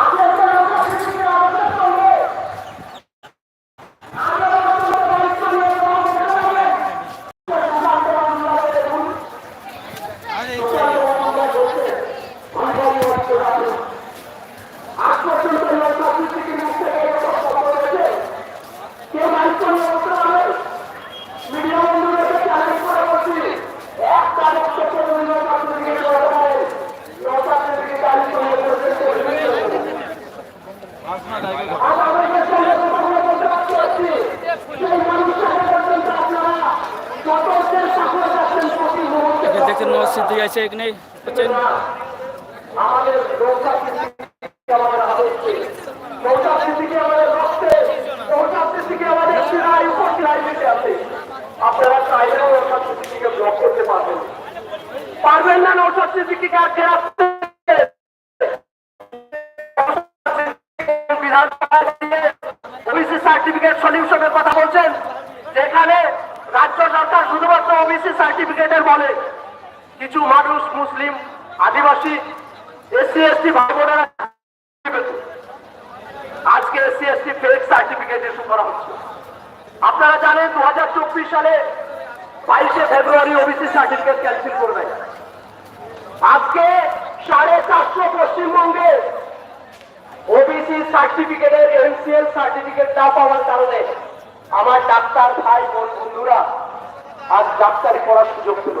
আমরা শিরায় বেঁচে আছে আপনারা চাইলেও নৌকা কৃষিকে ব্লক করতে পারবেন পারবেন না নৌকা কৃষিকে আটকে রাখতে ওবিসি সার্টিফিকেট সলিউশনের কথা বলছেন, যেখানে রাজ্য সরকার শুধুমাত্র ওবিসি সার্টিফিকেটের বলে। কিছু মানুষ মুসলিম, আদিবাসী, এসসি, এসটি ভাই বোনেরা আজকে SC, ST fake certificate issue করা হচ্ছে। আপনারা জানেন দু হাজার চব্বিশ সালে বাইশে ফেব্রুয়ারি ওবিসি সার্টিফিকেট ক্যান্সেল করবে। আজকে সাড়ে চারশো পশ্চিমবঙ্গে ওবিসি সার্টিফিকেটের এনসিএল সার্টিফিকেট না পাওয়ার কারণে আমার ডাক্তার ভাই বোন বন্ধুরা আজ ডাক্তারি পড়ার সুযোগ পেল।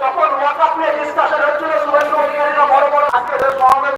যখন ওয়াকাপ নিয়ে ডিসকাশন হচ্ছিল